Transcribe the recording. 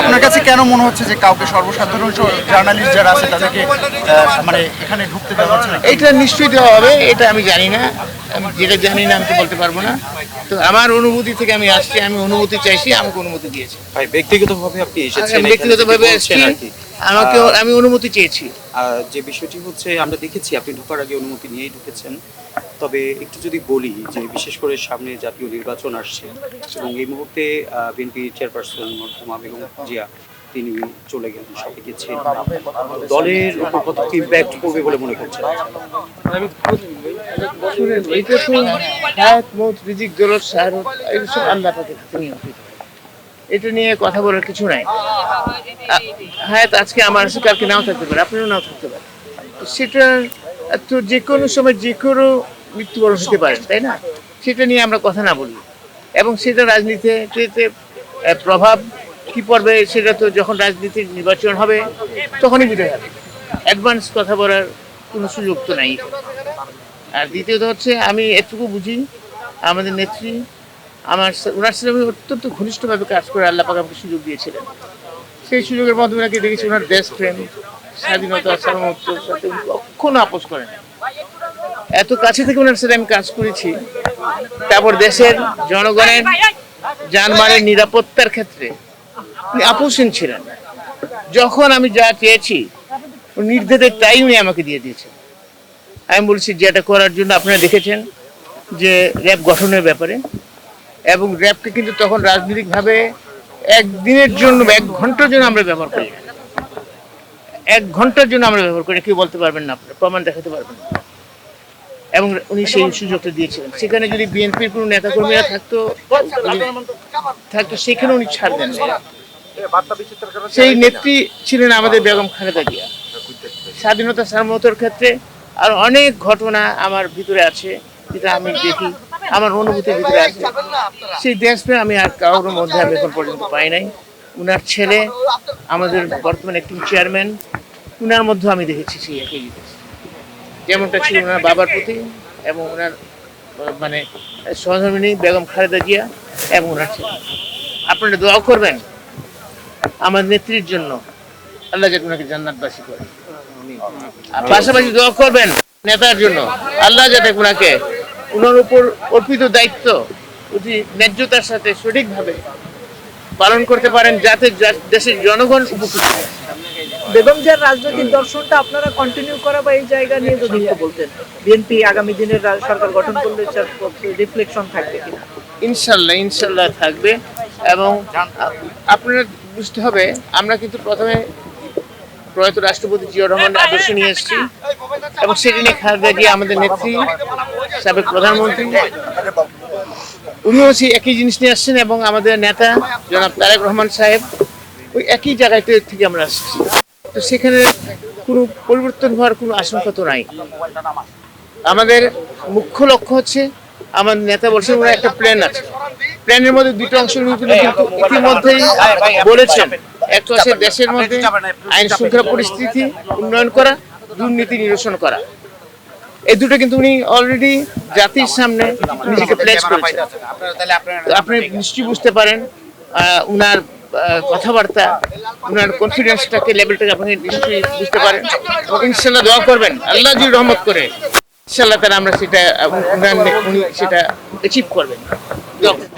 আপনার কাছে কেন মনে হচ্ছে যে কাউকে সর্বসাধারণ জার্নালিস্ট যারা আছে তাদেরকে আহ, মানে এখানে ঢুকতে দেওয়া হচ্ছে না এটা নিশ্চয়ই দেওয়া হবে এটা আমি জানি না। আমি যেটা জানি না আমি তো বলতে পারব না। তো আমার অনুভূতি থেকে আমি আসছি আমি অনুমতি চাইছি আমাকে অনুমতি দিয়েছি। ভাই ব্যক্তিগতভাবে আপনি এসেছেন আমি ব্যক্তিগতভাবে এসেছেন আর কি। আমাকে আমি অনুমতি চেয়েছি। যে বিষয়টি হচ্ছে আমরা দেখেছি আপনি ঢোকার আগে অনুমতি নিয়েই ঢুকেছেন। তবে একটু যদি বলি যে বিশেষ করে সামনে জাতীয় নির্বাচন আসছে এবং এই মুহূর্তে বিএনপি চেয়ারপারসন মরহুমা বেগম জিয়া তিনি চলে গেলেন সবাইকে ছেড়ে দলের উপর কত ইম্প্যাক্ট করবে বলে মনে করছেন? শুনেন এটা নিয়ে কথা বলার কিছু নাই। হ্যাঁ আজকে আমার আছে কালকে নাও থাকতে পারে আপনারও নাও থাকতে পারে সেটা, তো যে কোনো সময় যে কোনো মৃত্যুবরণ হতে পারে, তাই না? সেটা নিয়ে আমরা কথা না বলি। এবং সেটা রাজনীতিতে প্রভাব কি পড়বে, সেটা তো যখন রাজনীতির নির্বাচন হবে, তখনই বুঝে যাবে। অ্যাডভান্স কথা বলার কোনো সুযোগ তো নাই। আর দ্বিতীয়ত হচ্ছে, আমি এটুকু বুঝি, আমাদের নেত্রী আমার ওনার সাথে আমি অত্যন্ত ঘনিষ্ঠভাবে কাজ করে আল্লাহ পাক আমাকে সুযোগ দিয়েছিলেন। সেই সুযোগের মাধ্যমে নাকি দেখেছি ওনার দেশপ্রেম স্বাধীনতা, সার্বভৌমত্বের সাথে কখনো আপোষ করেন এত কাছে থেকে ওনার সাথে আমি কাজ করেছি। তারপর দেশের জনগণের যানবাহনের নিরাপত্তার ক্ষেত্রে উনি আপোষহীন ছিলেন। যখন আমি যা চেয়েছি নির্দেশের তাই উনি আমাকে দিয়ে দিয়েছেন। আমি বলছি যেটা করার জন্য আপনারা দেখেছেন যে র্যাব গঠনের ব্যাপারে এবং র্যাবকে কিন্তু তখন রাজনৈতিকভাবে একদিনের জন্য এক ঘণ্টার জন্য আমরা ব্যবহার করি। না। এক ঘণ্টার জন্য আমরা ব্যবহার করি কেউ বলতে পারবেন না, আপনারা প্রমাণ দেখাতে পারবেন না। এবং উনি সেই সুযোগটা দিয়েছিলেন। সেখানে যদি বিএনপির কোনো নেতাকর্মীরা থাকতো থাকতো, সেখানে উনি ছাড় দেন সেই নেত্রী ছিলেন আমাদের বেগম খালেদা জিয়া। স্বাধীনতা সার্বভৌমত্বের ক্ষেত্রে আর অনেক ঘটনা আমার ভিতরে আছে, যেটা আমি দেখি। আমার অনুভূতির ভিতরে আছে। সেই দেশপ্রেম আমি আর কারোর মধ্যে আমি এখন পর্যন্ত পাই নাই। উনার ছেলে আমাদের বর্তমান একটি চেয়ারম্যান উনার মধ্যে আমি দেখেছি সেই একই জিনিস। যেমনটা ছিল ওনার বাবার প্রতি এবং ওনার মানে সহধর্মিনী বেগম খালেদা জিয়া এবং ওনার ছেলে। আপনারা দোয়া করবেন আমার নেত্রীর জন্য আল্লাহ যাতে ওনাকে জান্নাতবাসী করে। আর পাশাপাশি দোয়া করবেন নেতার জন্য। আল্লাহ যাতে ওনাকে ওনার উপর অর্পিত দায়িত্ব অতি ন্যায্যতার সাথে সঠিকভাবে পালন করতে পারেন যাতে দেশের জনগণ উপকৃত হয়। বেগম জিয়ার রাজনৈতিক দর্শনটা আপনারা কন্টিনিউ করা বা এই জায়গা নিয়ে যদি বলতেন বিএনপি আগামী দিনের সরকার গঠন করলে রিফ্লেকশন থাকবে কিনা ইনশাল্লাহ ইনশাল্লাহ থাকবে এবং আপনারা বুঝতে হবে আমরা কিন্তু প্রথমে প্রয়াত রাষ্ট্রপতি জিয়া রহমানের আদর্শ নিয়ে এসেছি এবং সেটি নিয়ে খালেদা জিয়া আমাদের নেত্রী সাবেক প্রধানমন্ত্রী। উনিও সেই একই জিনিস নিয়ে আসছেন এবং আমাদের নেতা জনাব তারেক রহমান সাহেব ওই একই জায়গাতে থেকে আমরা আসছি। তো সেখানে কোনো পরিবর্তন হওয়ার কোনো আশঙ্কা তো নাই। আমাদের মুখ্য লক্ষ্য হচ্ছে আমার নেতা বলছেন ওরা একটা প্ল্যান আছে। প্ল্যানের মধ্যে দুটো অংশ নিয়ে কিন্তু ইতিমধ্যেই বলেছেন। একটা হচ্ছে দেশের মধ্যে আইন শৃঙ্খলা পরিস্থিতি উন্নয়ন করা, দুর্নীতি নিরসন করা। এই দুটো কিন্তু উনি অলরেডি জাতির সামনে নিজেকে প্লেস করেছেন। আপনি নিশ্চয়ই বুঝতে পারেন আহ, উনার আহ, কথাবার্তা উনার কনফিডেন্সটাকে লেভেলটাকে আপনি নিশ্চয়ই বুঝতে পারেন। ইনশাল্লাহ দোয়া করবেন আল্লাহ যদি রহমত করে। ইনশাল্লাহ তারা আমরা সেটা উনি সেটা অ্যাচিভ করবেন। করবেন।